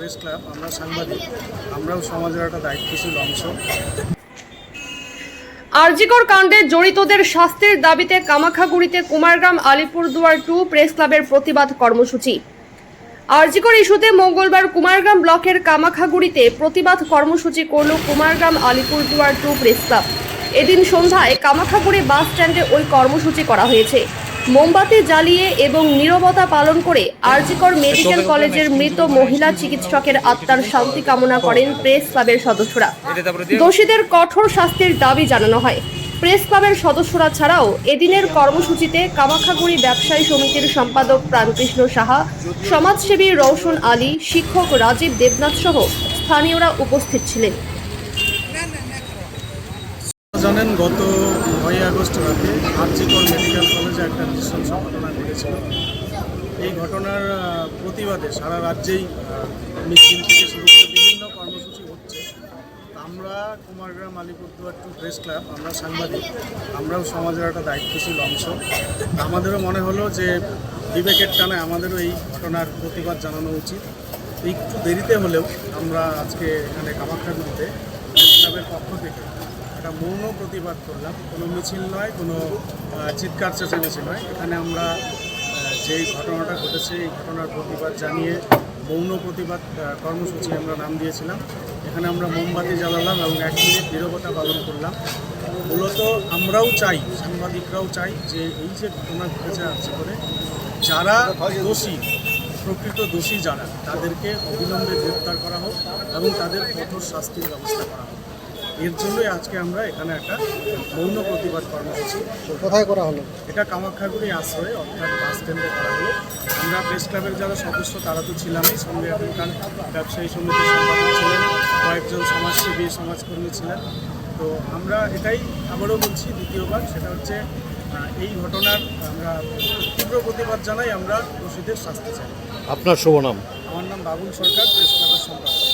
Press club, আমরা সাংবাদিক। আমরাও সমাজের একটা দায়িত্বশীল অংশ। আরজিকর কাণ্ডে জড়িতদের শাস্তির দাবিতে কামাখাগুড়িতে কুমারগ্রাম আলিপুরদুয়ার টু প্রেস ক্লাবের প্রতিবাদ কর্মসূচি। আরজিকর ইস্যুতে মঙ্গলবার কুমারগ্রাম ব্লকের কামাখাগুড়িতে প্রতিবাদ কর্মসূচি করল Kumargram Alipurduar two press club. এদিন সন্ধ্যায় কামাখাগুড়ি বাস স্ট্যান্ডে ওই কর্মসূচি করা হয়েছে। মোমবাতি জ্বালিয়ে এবং নীরবতা পালন করে আরজিকর মেডিকেল কলেজের মৃত মহিলা চিকিৎসকের আত্মার শান্তি কামনা করেন প্রেস ক্লাবের সদস্যরা। দোষীদের কঠোর শাস্তির দাবি জানানো হয়। প্রেস ক্লাবের সদস্যরা ছাড়াও এদিনের কর্মসূচিতে কামাখাগুড়ি ব্যবসায়ী সমিতির সম্পাদক প্রাণকৃষ্ণ সাহা সমাজসেবী রৌশন আলী শিক্ষক রাজীব দেবনাথ সহ স্থানীয়রা উপস্থিত ছিলেন। জানেন, গত নয় আগস্ট রাতে আরজিকর মেডিকেল কলেজে একটা নৃশংস ঘটনা ঘটেছিল। এই ঘটনার প্রতিবাদে সারা রাজ্যেই মিছিল থেকে শুরু করে বিভিন্ন কর্মসূচি হচ্ছে। আমরা Kumargram Alipurduar to press club, আমরা সাংবাদিক, আমরাও সমাজের একটা দায়িত্বশীল অংশ। আমাদেরও মনে হলো যে বিবেকের টানে আমাদেরও এই ঘটনার প্রতিবাদ জানানো উচিত। একটু দেরিতে হলেও আমরা আজকে এখানে কামাখ্যাগুলিতে প্রেস ক্লাবের পক্ষ থেকে একটা মৌন প্রতিবাদ করলাম। কোনো মিছিল নয়, কোনো চিৎকার চেঁচামেচি নয়। এখানে আমরা যেই ঘটনাটা ঘটেছে, এই ঘটনার প্রতিবাদ জানিয়ে মৌন প্রতিবাদ কর্মসূচি আমরা নাম দিয়েছিলাম। এখানে আমরা মোমবাতি জ্বালালাম এবং এক মিনিট নিরবতা পালন করলাম। মূলত আমরাও চাই, সাংবাদিকরাও চাই যে এই যে ঘটনা ঘটেছে আছে করে, যারা দোষী, প্রকৃত দোষী যারা, তাদেরকে অবিলম্বে গ্রেপ্তার করা হোক এবং তাদের কঠোর শাস্তির ব্যবস্থা করা হোক। এর জন্যই আজকে আমরা এখানে একটা মৌন প্রতিবাদ কর্মসূচি। কোথায় করা হলো? এটা কামাখ্যাগুড়ি আশ্রয়ে অর্থাৎ বাস স্ট্যান্ডে করা হলো। আমরা প্রেস ক্লাবের যারা সদস্য তারা তো ছিলামই সঙ্গে এখানকার ব্যবসায়ী সমিতির সম্পাদক ছিলেন কয়েকজন সমাজসেবী সমাজকর্মী ছিলেন। তো আমরা এটাই আবারও বলছি দ্বিতীয়বার সেটা হচ্ছে এই ঘটনার আমরা তীব্র প্রতিবাদ জানাই আমরা দোষীদের শাস্তি চাই। আপনার শুভ নাম? আমার নাম বাবুল সরকার প্রেস ক্লাবের সম্পাদক।